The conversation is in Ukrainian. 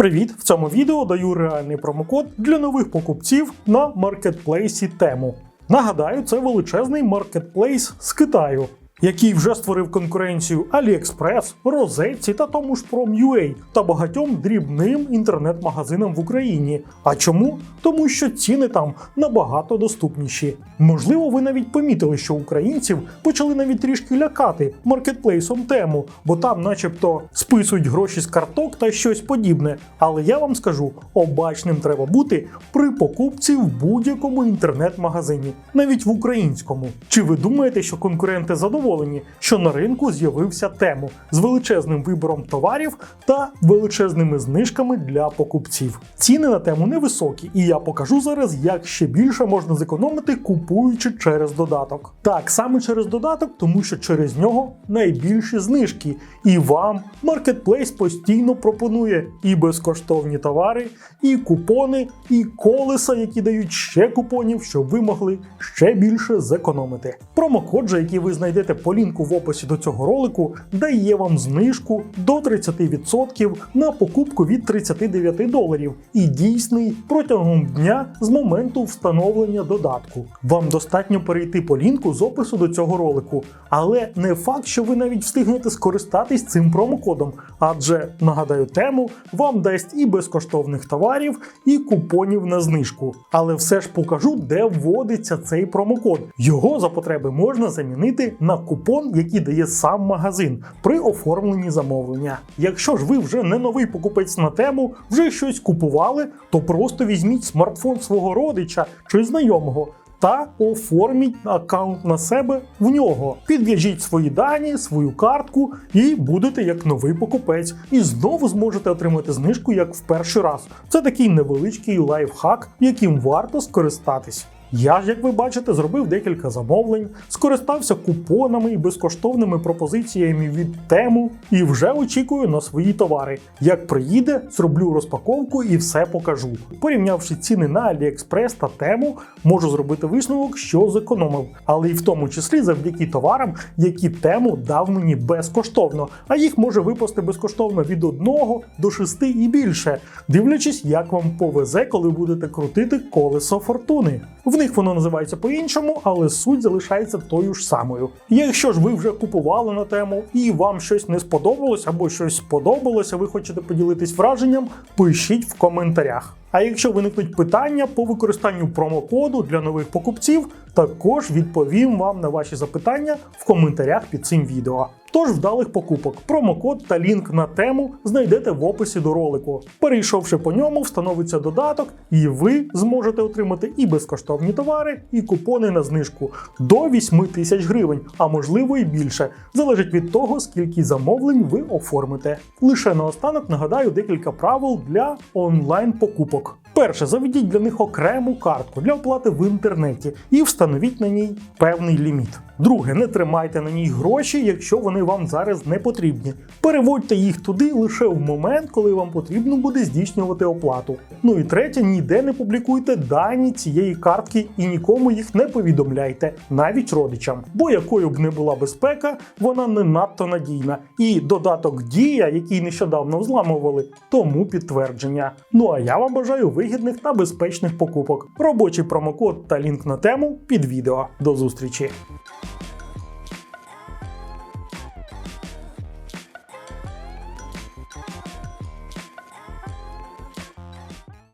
Привіт! В цьому відео даю реальний промокод для нових покупців на маркетплейсі тему. Нагадаю, це величезний маркетплейс з Китаю, який вже створив конкуренцію AliExpress, Розетці та тому ж Prom.ua та багатьом дрібним інтернет-магазинам в Україні. А чому? Тому що ціни там набагато доступніші. Можливо, ви навіть помітили, що українців почали навіть трішки лякати маркетплейсом тему, бо там, начебто, списують гроші з карток та щось подібне. Але я вам скажу, обачним треба бути при покупці в будь-якому інтернет-магазині, навіть в українському. Чи ви думаєте, що конкуренти задоволені, що на ринку з'явився тему з величезним вибором товарів та величезними знижками для покупців? Ціни на тему невисокі, і я покажу зараз, як ще більше можна зекономити, купуючи через додаток. Так, саме через додаток, тому що через нього найбільші знижки, і вам маркетплейс постійно пропонує і безкоштовні товари, і купони, і колеса, які дають ще купонів, щоб ви могли ще більше зекономити. Промокод, же, який ви знайдете по лінку в описі до цього ролику, дає вам знижку до 30% на покупку від 39 доларів і дійсний протягом дня з моменту встановлення додатку. Вам достатньо перейти по лінку з опису до цього ролику, але не факт, що ви навіть встигнете скористатись цим промокодом, адже нагадаю тему вам дасть і безкоштовних товарів, і купонів на знижку. Але все ж покажу, де вводиться цей промокод. Його за потреби можна замінити на купон, який дає сам магазин при оформленні замовлення. Якщо ж ви вже не новий покупець на тему, вже щось купували, то просто візьміть смартфон свого родича чи знайомого. Та оформіть аккаунт на себе в нього. Підв'яжіть свої дані, свою картку і будете як новий покупець. І знову зможете отримати знижку як в перший раз. Це такий невеличкий лайфхак, яким варто скористатись. Я ж, як ви бачите, зробив декілька замовлень, скористався купонами і безкоштовними пропозиціями від тему і вже очікую на свої товари. Як приїде, зроблю розпаковку і все покажу. Порівнявши ціни на AliExpress та тему, можу зробити висновок, що зекономив, але і в тому числі завдяки товарам, які тему дав мені безкоштовно, а їх може випасти безкоштовно від 1 до 6 і більше, дивлячись, як вам повезе, коли будете крутити колесо фортуни. Них воно називається по-іншому, але суть залишається тою ж самою. Якщо ж ви вже купували на тему і вам щось не сподобалось або щось сподобалося, ви хочете поділитись враженням, пишіть в коментарях. А якщо виникнуть питання по використанню промокоду для нових покупців, також відповім вам на ваші запитання в коментарях під цим відео. Тож вдалих покупок, промокод та лінк на тему знайдете в описі до ролику. Перейшовши по ньому, встановиться додаток, і ви зможете отримати і безкоштовні товари, і купони на знижку до 8 тисяч гривень, а можливо і більше. Залежить від того, скільки замовлень ви оформите. Лише наостанок нагадаю декілька правил для онлайн покупок. Перше, заведіть для них окрему картку для оплати в інтернеті і встановіть на ній певний ліміт. Друге, не тримайте на ній гроші, якщо вони вам зараз не потрібні. Переводьте їх туди лише в момент, коли вам потрібно буде здійснювати оплату. Ну і третє, ніде не публікуйте дані цієї картки і нікому їх не повідомляйте, навіть родичам. Бо якою б не була безпека, вона не надто надійна. І додаток Дія, який нещодавно взламували, тому підтвердження. Ну а я вам бажаю вигідних та безпечних покупок. Робочий промокод та лінк на тему під відео. До зустрічі!